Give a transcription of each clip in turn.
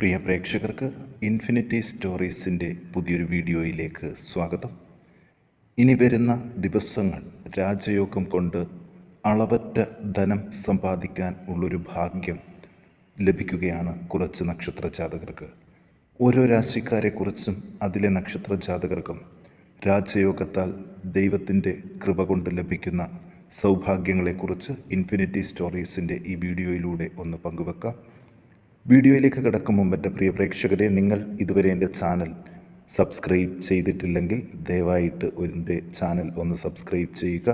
പ്രിയ പ്രേക്ഷകർക്ക് ഇൻഫിനിറ്റി സ്റ്റോറീസിന്റെ പുതിയൊരു വീഡിയോയിലേക്ക് സ്വാഗതം. ഇനി വരുന്ന ദിവസങ്ങൾ രാജയോഗം കൊണ്ട് അളവറ്റ ധനം സമ്പാദിക്കാൻ ഉള്ളൊരു ഭാഗ്യം ലഭിക്കുകയാണ് കുറച്ച് നക്ഷത്ര ജാതകർക്ക്. ഓരോ രാശിക്കാരെക്കുറിച്ചും അതിലെ നക്ഷത്ര ജാതകർക്കും രാജയോഗത്താൽ ദൈവത്തിന്റെ കൃപ കൊണ്ട് ലഭിക്കുന്ന സൗഭാഗ്യങ്ങളെക്കുറിച്ച് ഇൻഫിനിറ്റി സ്റ്റോറീസിന്റെ ഈ വീഡിയോയിലൂടെ ഒന്ന് പങ്കുവെക്കാം. വീഡിയോയിലേക്ക് കിടക്കും മുമ്പ് പ്രിയ പ്രേക്ഷകരെ നിങ്ങൾ ഇതുവരെ എന്റെ ചാനൽ സബ്സ്ക്രൈബ് ചെയ്തിട്ടില്ലെങ്കിൽ ദയവായിട്ട് എന്റെ ചാനൽ ഒന്ന് സബ്സ്ക്രൈബ് ചെയ്യുക.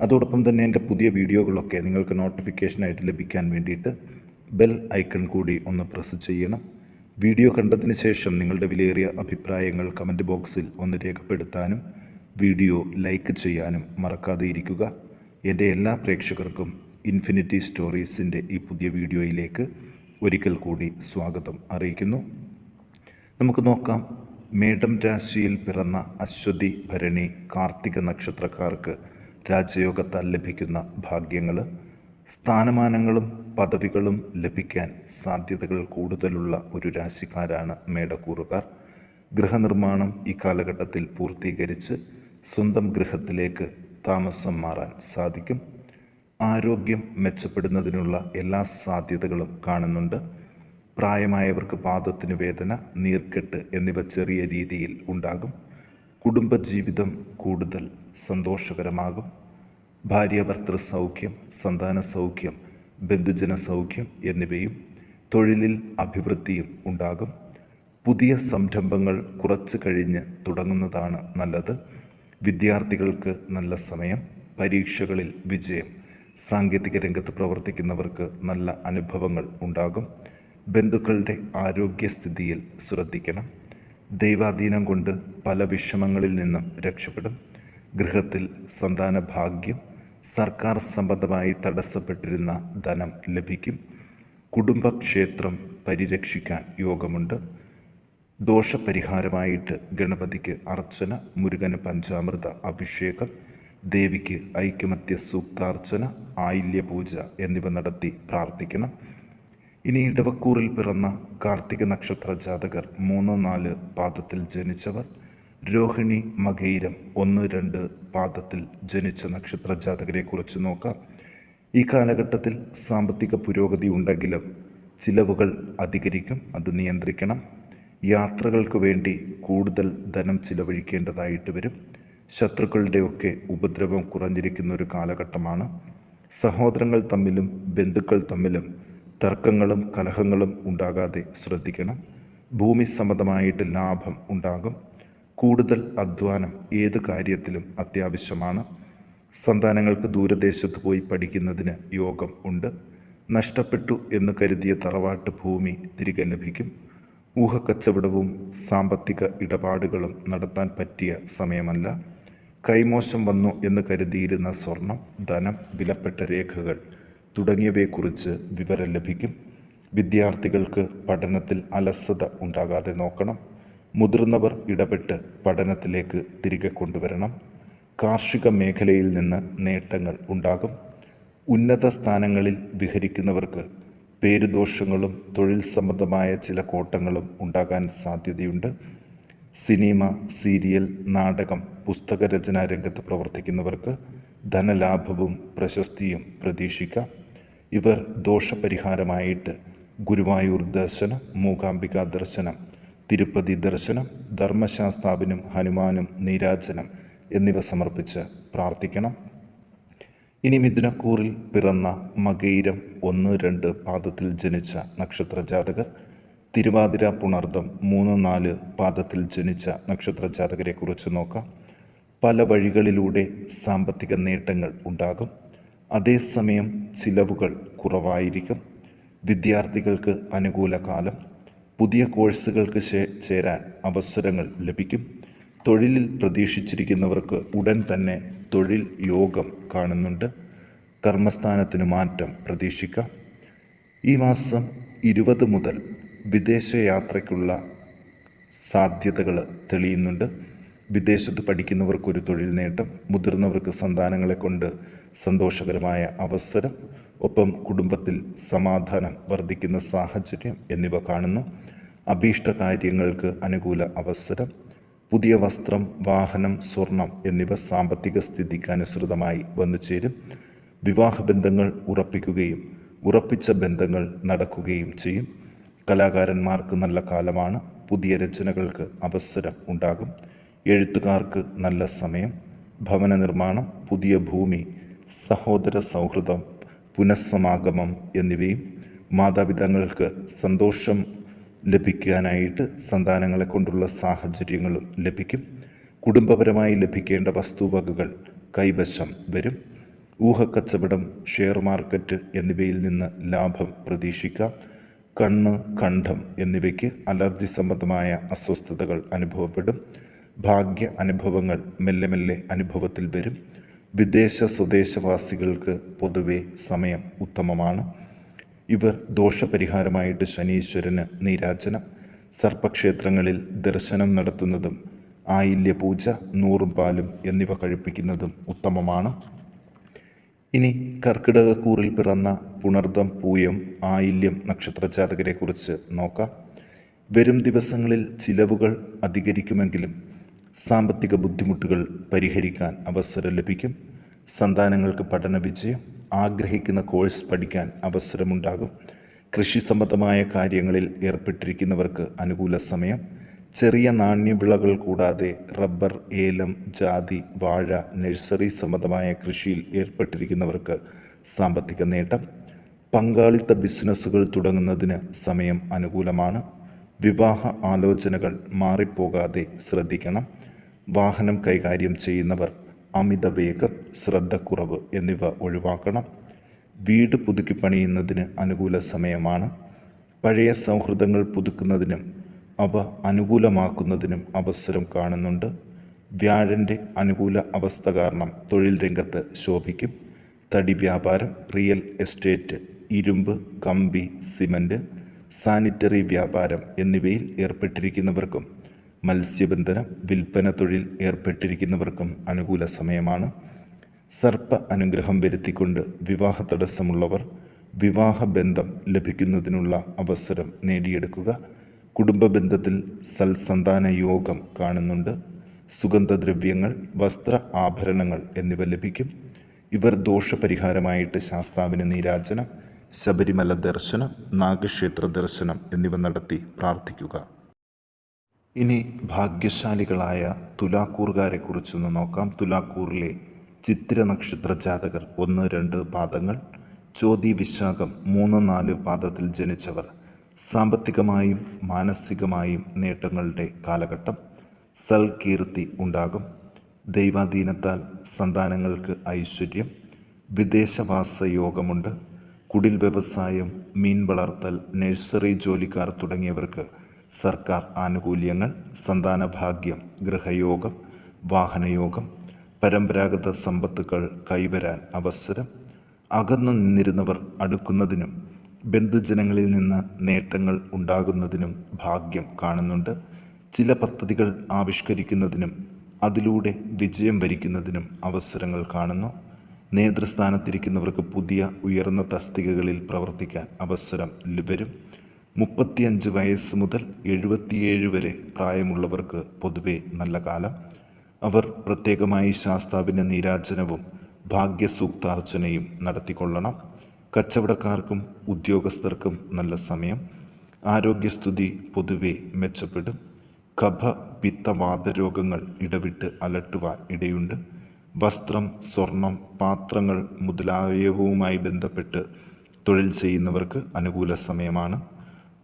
അതോടൊപ്പം തന്നെ എന്റെ പുതിയ വീഡിയോകളൊക്കെ നിങ്ങൾക്ക് നോട്ടിഫിക്കേഷനായിട്ട് ലഭിക്കാൻ വേണ്ടിയിട്ട് ബെൽ ഐക്കൺ കൂടി ഒന്ന് പ്രസ് ചെയ്യണം. വീഡിയോ കണ്ടതിന് ശേഷം നിങ്ങളുടെ വിലയേറിയ അഭിപ്രായങ്ങൾ കമന്റ് ബോക്സിൽ ഒന്ന് രേഖപ്പെടുത്താനും വീഡിയോ ലൈക്ക് ചെയ്യാനും മറക്കാതെ ഇരിക്കുക. എന്റെ എല്ലാ പ്രേക്ഷകർക്കും ഇൻഫിനിറ്റി സ്റ്റോറീസിന്റെ ഈ പുതിയ വീഡിയോയിലേക്ക് ഒരിക്കൽ കൂടി സ്വാഗതം അറിയിക്കുന്നു. നമുക്ക് നോക്കാം. മേടം രാശിയിൽ പിറന്ന അശ്വതി ഭരണി കാർത്തിക നക്ഷത്രക്കാർക്ക് രാജയോഗത്താൽ ലഭിക്കുന്ന ഭാഗ്യങ്ങൾ സ്ഥാനമാനങ്ങളും പദവികളും ലഭിക്കാൻ സാധ്യതകൾ കൂടുതലുള്ള ഒരു രാശിക്കാരാണ് മേടക്കൂറുകാർ. ഗൃഹനിർമ്മാണം ഈ കാലഘട്ടത്തിൽ പൂർത്തീകരിച്ച് സ്വന്തം ഗൃഹത്തിലേക്ക് താമസം മാറാൻ സാധിക്കും. ആരോഗ്യം മെച്ചപ്പെടുന്നതിനുള്ള എല്ലാ സാധ്യതകളും കാണുന്നുണ്ട്. പ്രായമായവർക്ക് പാദത്തിന് വേദന നീർക്കെട്ട് എന്നിവ ചെറിയ രീതിയിൽ ഉണ്ടാകും. കുടുംബജീവിതം കൂടുതൽ സന്തോഷകരമാകും. ഭാര്യ ഭർത്തൃ സൗഖ്യം സന്താന സൗഖ്യം ബന്ധുജന സൗഖ്യം എന്നിവയും തൊഴിലിൽ അഭിവൃദ്ധിയും ഉണ്ടാകും. പുതിയ സംരംഭങ്ങൾ കുറച്ച് കഴിഞ്ഞ് തുടങ്ങുന്നതാണ് നല്ലത്. വിദ്യാർത്ഥികൾക്ക് നല്ല സമയം പരീക്ഷകളിൽ വിജയം സാങ്കേതിക രംഗത്ത് പ്രവർത്തിക്കുന്നവർക്ക് നല്ല അനുഭവങ്ങൾ ഉണ്ടാകും. ബന്ധുക്കളുടെ ആരോഗ്യസ്ഥിതിയിൽ ശ്രദ്ധിക്കണം. ദൈവാധീനം കൊണ്ട് പല വിഷമങ്ങളിൽ നിന്നും രക്ഷപ്പെടും. ഗൃഹത്തിൽ സന്താന ഭാഗ്യം സർക്കാർ സംബന്ധമായി തടസ്സപ്പെട്ടിരുന്ന ധനം ലഭിക്കും. കുടുംബക്ഷേത്രം പരിരക്ഷിക്കാൻ യോഗമുണ്ട്. ദോഷപരിഹാരമായിട്ട് ഗണപതിക്ക് അർച്ചന മുരുകന് പഞ്ചാമൃത അഭിഷേകം ദേവിക്ക് ഐക്യമത്യ സൂക്താർച്ചന ആയില്യപൂജ എന്നിവ നടത്തി പ്രാർത്ഥിക്കണം. ഇനി ഇടവക്കൂറിൽ പിറന്ന കാർത്തിക നക്ഷത്ര ജാതകർ മൂന്ന് നാല് പാദത്തിൽ ജനിച്ചവർ രോഹിണി മകൈരം ഒന്ന് രണ്ട് പാദത്തിൽ ജനിച്ച നക്ഷത്ര ജാതകരെ കുറിച്ച് നോക്കാം. ഈ കാലഘട്ടത്തിൽ സാമ്പത്തിക പുരോഗതി ഉണ്ടെങ്കിലും ചിലവുകൾ അധികരിക്കും അത് നിയന്ത്രിക്കണം. യാത്രകൾക്ക് വേണ്ടി കൂടുതൽ ധനം ചിലവഴിക്കേണ്ടതായിട്ട് വരും. ശത്രുക്കളുടെയൊക്കെ ഉപദ്രവം കുറഞ്ഞിരിക്കുന്ന ഒരു കാലഘട്ടമാണ്. സഹോദരങ്ങൾ തമ്മിലും ബന്ധുക്കൾ തമ്മിലും തർക്കങ്ങളും കലഹങ്ങളും ഉണ്ടാകാതെ ശ്രദ്ധിക്കണം. ഭൂമി സംബന്ധമായിട്ട് ലാഭം ഉണ്ടാകും. കൂടുതൽ അധ്വാനം ഏത് കാര്യത്തിലും അത്യാവശ്യമാണ്. സന്താനങ്ങൾക്ക് ദൂരദേശത്ത് പോയി പഠിക്കുന്നതിന് യോഗം ഉണ്ട്. നഷ്ടപ്പെട്ടു എന്ന് കരുതിയ തറവാട്ട് ഭൂമി തിരികെ ലഭിക്കും. ഊഹക്കച്ചവടവും സാമ്പത്തിക ഇടപാടുകളും നടത്താൻ പറ്റിയ സമയമല്ല. കൈമോശം വന്നു എന്ന് കരുതിയിരുന്ന സ്വർണം ധനം വിലപ്പെട്ട രേഖകൾ തുടങ്ങിയവയെക്കുറിച്ച് വിവരം ലഭിക്കും. വിദ്യാർത്ഥികൾക്ക് പഠനത്തിൽ അലസത ഉണ്ടാകാതെ നോക്കണം. മുതിർന്നവർ ഇടപെട്ട് പഠനത്തിലേക്ക് തിരികെ കൊണ്ടുവരണം. കാർഷിക മേഖലയിൽ നിന്ന് നേട്ടങ്ങൾ ഉണ്ടാകും. ഉന്നത സ്ഥാനങ്ങളിൽ വിഹരിക്കുന്നവർക്ക് പേരുദോഷങ്ങളും തൊഴിൽ സംബന്ധമായ ചില കോട്ടങ്ങളും ഉണ്ടാകാൻ സാധ്യതയുണ്ട്. സിനിമ സീരിയൽ നാടകം പുസ്തകരചനാ രംഗത്ത് പ്രവർത്തിക്കുന്നവർക്ക് ധനലാഭവും പ്രശസ്തിയും പ്രതീക്ഷിക്കാം. ഇവർ ദോഷപരിഹാരമായിട്ട് ഗുരുവായൂർ ദർശനം മൂകാംബിക ദർശനം തിരുപ്പതി ദർശനം ധർമ്മശാസ്താവിനും ഹനുമാനും നീരാജനം എന്നിവ സമർപ്പിച്ച് പ്രാർത്ഥിക്കണം. ഇനി മിഥുനക്കൂറിൽ പിറന്ന മകൈരം ഒന്ന് രണ്ട് പാദത്തിൽ ജനിച്ച നക്ഷത്ര ജാതകർ തിരുവാതിര പുണർദം മൂന്ന് നാല് പാദത്തിൽ ജനിച്ച നക്ഷത്ര ജാതകരെ കുറിച്ച് നോക്കാം. പല വഴികളിലൂടെ സാമ്പത്തിക നേട്ടങ്ങൾ ഉണ്ടാകും. അതേസമയം ചിലവുകൾ കുറവായിരിക്കും. വിദ്യാർത്ഥികൾക്ക് അനുകൂല കാലം. പുതിയ കോഴ്സുകൾക്ക് ചേരാൻ അവസരങ്ങൾ ലഭിക്കും. തൊഴിലിൽ പ്രതീക്ഷിച്ചിരിക്കുന്നവർക്ക് ഉടൻ തന്നെ തൊഴിൽ യോഗം കാണുന്നുണ്ട്. കർമ്മസ്ഥാനത്തിന് മാറ്റം പ്രതീക്ഷിക്കാം. ഈ മാസം ഇരുപത് മുതൽ വിദേശയാത്രയ്ക്കുള്ള സാധ്യതകൾ തെളിയുന്നുണ്ട്. വിദേശത്ത് പഠിക്കുന്നവർക്കൊരു തൊഴിൽ നേട്ടം മുതിർന്നവർക്ക് സന്താനങ്ങളെ കൊണ്ട് സന്തോഷകരമായ അവസരം ഒപ്പം കുടുംബത്തിൽ സമാധാനം വർദ്ധിക്കുന്ന സാഹചര്യം എന്നിവ കാണുന്നു. അഭീഷ്ട കാര്യങ്ങൾക്ക് അനുകൂല അവസരം പുതിയ വസ്ത്രം വാഹനം സ്വർണം എന്നിവ സാമ്പത്തിക സ്ഥിതിക്ക് അനുസൃതമായി വന്നു ചേരും. വിവാഹബന്ധങ്ങൾ ഉറപ്പിക്കുകയും ഉറപ്പിച്ച ബന്ധങ്ങൾ നടക്കുകയും ചെയ്യും. കലാകാരന്മാർക്ക് നല്ല കാലമാണ്. പുതിയ രചനകൾക്ക് അവസരം ഉണ്ടാകും. എഴുത്തുകാർക്ക് നല്ല സമയം. ഭവന നിർമ്മാണം പുതിയ ഭൂമി സഹോദര സൗഹൃദം പുനഃസമാഗമം എന്നിവയും മാതാപിതാക്കൾക്ക് സന്തോഷം ലഭിക്കാനായിട്ട് സന്താനങ്ങളെ കൊണ്ടുള്ള സാഹചര്യങ്ങളും ലഭിക്കും. കുടുംബപരമായി ലഭിക്കേണ്ട വസ്തുവകകൾ കൈവശം വരും. ഊഹക്കച്ചവടം ഷെയർ മാർക്കറ്റ് എന്നിവയിൽ നിന്ന് ലാഭം പ്രതീക്ഷിക്കാം. കണ്ണ് കണ്ഠം എന്നിവയ്ക്ക് അലർജി സംബന്ധമായ അസ്വസ്ഥതകൾ അനുഭവപ്പെടും. ഭാഗ്യ അനുഭവങ്ങൾ മെല്ലെ മെല്ലെ അനുഭവത്തിൽ വരും. വിദേശ സ്വദേശവാസികൾക്ക് പൊതുവെ സമയം ഉത്തമമാണ്. ഇവർ ദോഷപരിഹാരമായിട്ട് ശനീശ്വരന് നീരാജനം. സർപ്പക്ഷേത്രങ്ങളിൽ ദർശനം നടത്തുന്നതും ആയില്യ പൂജ നൂറും പാലും എന്നിവ കഴിപ്പിക്കുന്നതും ഉത്തമമാണ്. ഇനി കർക്കിടകക്കൂറിൽ പിറന്ന പുണർദം പൂയം ആയില്യം നക്ഷത്രജാതകരെക്കുറിച്ച് നോക്കാം. വരും ദിവസങ്ങളിൽ ചിലവുകൾ അധികരിക്കുമെങ്കിലും സാമ്പത്തിക ബുദ്ധിമുട്ടുകൾ പരിഹരിക്കാൻ അവസരം ലഭിക്കും. സന്താനങ്ങൾക്ക് പഠന വിജയം ആഗ്രഹിക്കുന്ന കോഴ്സ് പഠിക്കാൻ അവസരമുണ്ടാകും. കൃഷി സംബന്ധമായ കാര്യങ്ങളിൽ ഏർപ്പെട്ടിരിക്കുന്നവർക്ക് അനുകൂല സമയം. ചെറിയ നാണ്യവിളകൾ കൂടാതെ റബ്ബർ ഏലം ജാതി വാഴ നഴ്സറി സംബന്ധമായ കൃഷിയിൽ ഏർപ്പെട്ടിരിക്കുന്നവർക്ക് സാമ്പത്തിക നേട്ടം പങ്കാളിത്ത ബിസിനസ്സുകൾ തുടങ്ങുന്നതിന് സമയം അനുകൂലമാണ് വിവാഹ ആലോചനകൾ മാറിപ്പോകാതെ ശ്രദ്ധിക്കണം വാഹനം കൈകാര്യം ചെയ്യുന്നവർ അമിത വേഗം ശ്രദ്ധക്കുറവ് എന്നിവ ഒഴിവാക്കണം വീട് പുതുക്കി പണിയുന്നതിന് അനുകൂല സമയമാണ് പഴയ സൗഹൃദങ്ങൾ പുതുക്കുന്നതിനും അവ അനുകൂലമാക്കുന്നതിനും അവസരം കാണുന്നുണ്ട്. വ്യാഴന്റെ അനുകൂല അവസ്ഥ കാരണം തൊഴിൽ രംഗത്ത് ശോഭിക്കും. തടി വ്യാപാരം റിയൽ എസ്റ്റേറ്റ് ഇരുമ്പ് കമ്പി സിമന്റ് സാനിറ്ററി വ്യാപാരം എന്നിവയിൽ ഏർപ്പെട്ടിരിക്കുന്നവർക്കും മത്സ്യബന്ധനം വിൽപ്പന തൊഴിൽ ഏർപ്പെട്ടിരിക്കുന്നവർക്കും അനുകൂല സമയമാണ്. സർപ്പ അനുഗ്രഹം വരുത്തിക്കൊണ്ട് വിവാഹ തടസ്സമുള്ളവർ വിവാഹബന്ധം ലഭിക്കുന്നതിനുള്ള അവസരം നേടിയെടുക്കുക. കുടുംബ ബന്ധത്തിൽ സൽസന്താന യോഗം കാണുന്നുണ്ട്. സുഗന്ധദ്രവ്യങ്ങൾ വസ്ത്ര ആഭരണങ്ങൾ എന്നിവ ലഭിക്കും. ഇവർ ദോഷപരിഹാരമായിട്ട് ശാസ്താവിന് നീരാജനം ശബരിമല ദർശനം നാഗക്ഷേത്ര ദർശനം എന്നിവ നടത്തി പ്രാർത്ഥിക്കുക. ഇനി ഭാഗ്യശാലികളായ തുലാക്കൂറുകാരെ കുറിച്ചൊന്ന് നോക്കാം. തുലാക്കൂറിലെ ചിത്ര നക്ഷത്ര ജാതകർ ഒന്ന് രണ്ട് പാദങ്ങൾ. ചോതി വിശാഖം മൂന്ന് നാല് പാദത്തിൽ ജനിച്ചവർ. സാമ്പത്തികമായും മാനസികമായും നേട്ടങ്ങളുടെ കാലഘട്ടം സൽകീർത്തി ഉണ്ടാകും. ദൈവാധീനത്താൽ സന്താനങ്ങൾക്ക് ഐശ്വര്യം. വിദേശവാസ യോഗമുണ്ട് കുടിൽ വ്യവസായം മീൻ വളർത്തൽ നഴ്സറി ജോലിക്കാർ തുടങ്ങിയവർക്ക് സർക്കാർ ആനുകൂല്യങ്ങൾ സന്താനഭാഗ്യം ഗൃഹയോഗം വാഹനയോഗം പരമ്പരാഗത സമ്പത്തുകൾ കൈവരാൻ അവസരം. അകന്നു നിന്നിരുന്നവർ അടുക്കുന്നതിനും ബന്ധുജനങ്ങളിൽ നിന്ന് നേട്ടങ്ങൾ ഉണ്ടാകുന്നതിനും ഭാഗ്യം കാണുന്നുണ്ട്. ചില പദ്ധതികൾ ആവിഷ്കരിക്കുന്നതിനും അതിലൂടെ വിജയം വരിക്കുന്നതിനും അവസരങ്ങൾ കാണുന്നു. നേതൃസ്ഥാനത്തിരിക്കുന്നവർക്ക് പുതിയ ഉയർന്ന തസ്തികകളിൽ പ്രവർത്തിക്കാൻ അവസരം വരും. മുപ്പത്തിയഞ്ച് വയസ്സ് മുതൽ എഴുപത്തിയേഴ് വരെ പ്രായമുള്ളവർക്ക് പൊതുവെ നല്ല കാലം. അവർ പ്രത്യേകമായി ശാസ്താവിന്റെ നീരാജനവും ഭാഗ്യസൂക്താർച്ചനയും നടത്തിക്കൊള്ളണം. കച്ചവടക്കാർക്കും ഉദ്യോഗസ്ഥർക്കും നല്ല സമയം. ആരോഗ്യസ്ഥിതി പൊതുവെ മെച്ചപ്പെടും. കഫ പിത്തവാത രോഗങ്ങൾ ഇടവിട്ട് അലട്ടുവാൻ ഇടയുണ്ട്. വസ്ത്രം സ്വർണം പാത്രങ്ങൾ മുതലായവുമായി ബന്ധപ്പെട്ട് തൊഴിൽ ചെയ്യുന്നവർക്ക് അനുകൂല സമയമാണ്.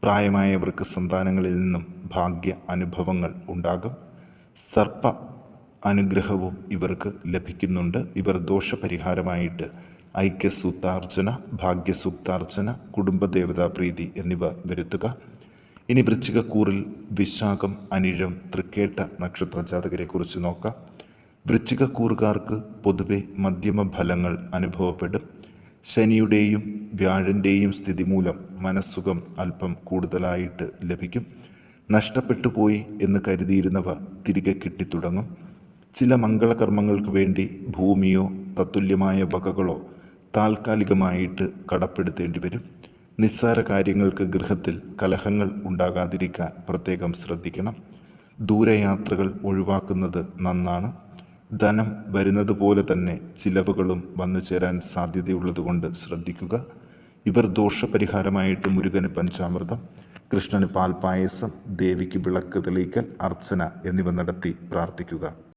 പ്രായമായവർക്ക് സന്താനങ്ങളിൽ നിന്നും ഭാഗ്യ അനുഭവങ്ങൾ ഉണ്ടാകും. സർപ്പ അനുഗ്രഹവും ഇവർക്ക് ലഭിക്കുന്നുണ്ട്. ഇവർ ദോഷപരിഹാരമായിട്ട് ഐക്യസൂക്താർച്ചന ഭാഗ്യസൂക്താർച്ചന കുടുംബദേവതാ പ്രീതി എന്നിവ വരുത്തുക. ഇനി വൃശ്ചികക്കൂറിൽ വിശാഖം അനിഴം തൃക്കേട്ട നക്ഷത്ര ജാതകരെക്കുറിച്ച് നോക്കാം. വൃശ്ചികക്കൂറുകാർക്ക് പൊതുവെ മധ്യമ ഫലങ്ങൾ അനുഭവപ്പെടും. ശനിയുടെയും വ്യാഴന്റെയും സ്ഥിതി മൂലം മനസ്സുഖം അല്പം കൂടുതലായിട്ട് ലഭിക്കും. നഷ്ടപ്പെട്ടു പോയി എന്ന് കരുതിയിരുന്നവ തിരികെ കിട്ടിത്തുടങ്ങും. ചില മംഗളകർമ്മങ്ങൾക്ക് വേണ്ടി ഭൂമിയോ തത്തുല്യമായ വകകളോ താൽക്കാലികമായിട്ട് കടപ്പെടുത്തേണ്ടി വരും. നിസ്സാര കാര്യങ്ങൾക്ക് ഗൃഹത്തിൽ കലഹങ്ങൾ ഉണ്ടാകാതിരിക്കാൻ പ്രത്യേകം ശ്രദ്ധിക്കണം. ദൂരയാത്രകൾ ഒഴിവാക്കുന്നത് നന്നാണ്. ധനം വരുന്നത് പോലെ തന്നെ ചിലവുകളും വന്നു ചേരാൻ സാധ്യതയുള്ളതുകൊണ്ട് ശ്രദ്ധിക്കുക. ഇവർ ദോഷപരിഹാരമായിട്ട് മുരുകന് പഞ്ചാമൃതം കൃഷ്ണന് പാൽപായസം ദേവിക്ക് വിളക്ക് തെളിയിക്കൽ അർച്ചന എന്നിവ നടത്തി പ്രാർത്ഥിക്കുക.